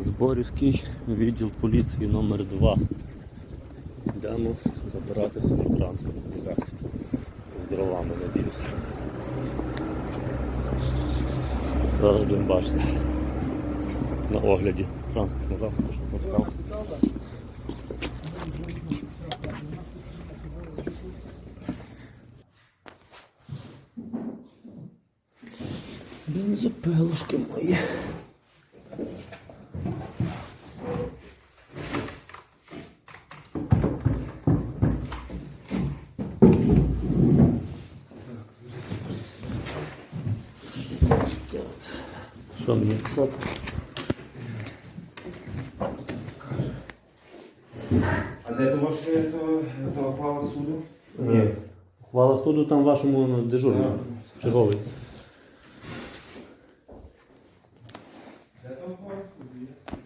Зборівський відділ поліції номер 2 Йдемо забирати свій транспортний засіб. З дровами, надіюсь. Зараз будемо бачити на огляді транспортного засобу, що тут сталося. Бензопилушки мої. Так. Що мені? А де то ваше то, то ухвала суду? Ні. Хвала суду там вашому ну, дежурному. Черговий. Де то ухвала суду? є?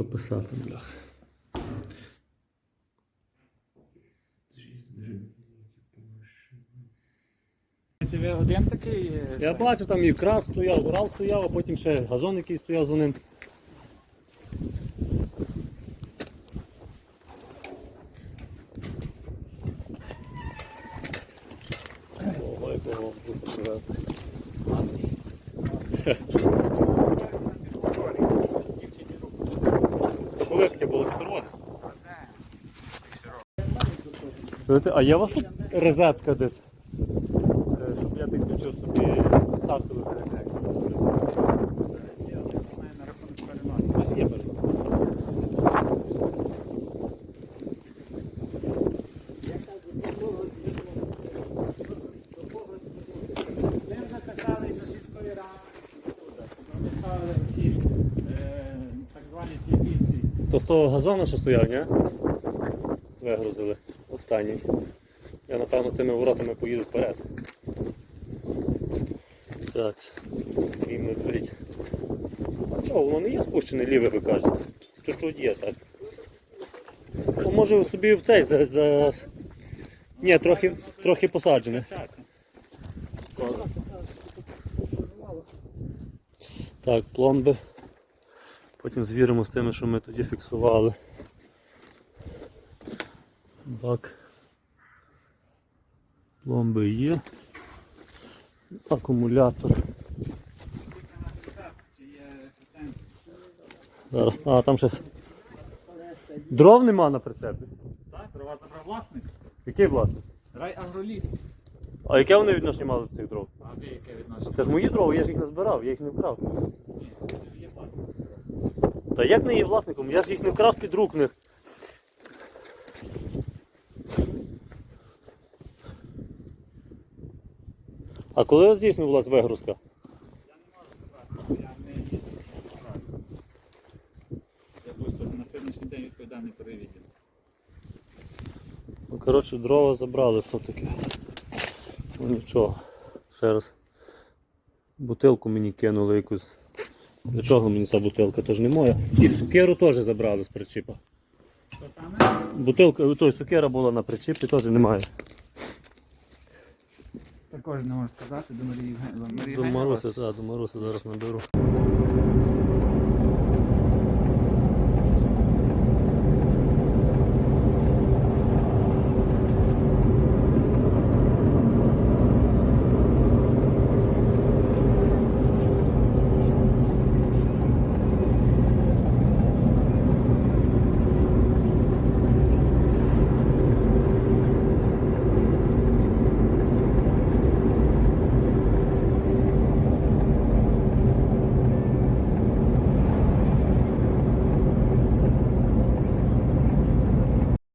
Що писати, блях? Один такий? Я бачу, там і крас стояв, Урал стояв, а потім ще газон який стояв за ним. Ого, якого вкусу привезли. Таке було підорвати? А є у вас тут розетка десь? Е, Щоб я підключив собі стартовий зарядник. То з того газону, що стояв, ні? Вигрузили останній. Я напевно тими воротами поїду вперед. Так, дверіть. А чого, воно не є спущене ліве, ви кажете? Чуть-чуть є, так. То може собі в цей за. за... Ні, трохи, трохи посаджене. Так, пломби. Потім звіримо з тими, що ми тоді фіксували. Бак. Пломби є. Акумулятор. Зараз. А, там ще. Дров нема на прицепі. Так, права забрав власник. Який власник? Рай агроліс. А яке вони відношення мали до цих дров? А ви яке відношення? Це ж мої дрова, я ж їх не збирав, я їх не вкрав. Ні, це є власник. Та як не є власником? Я ж їх не вкрав під рук них. А коли здійснювалась вигрузка? Я не їду по справі. Я просто на сьогоднішній день відповідальний перевідділ. Ну, коротше, дрова забрали все-таки. Ну нічого. Ще раз. Бутилку мені кинули якусь. Для чого мені ця бутилка? Тож не моя. І сукеру теж забрали з причіпа. Бутилка, той сукера була на причіпі, теж немає. Також не можу сказати, до Марії Євген- До Маруси, так, до Маруси зараз наберу.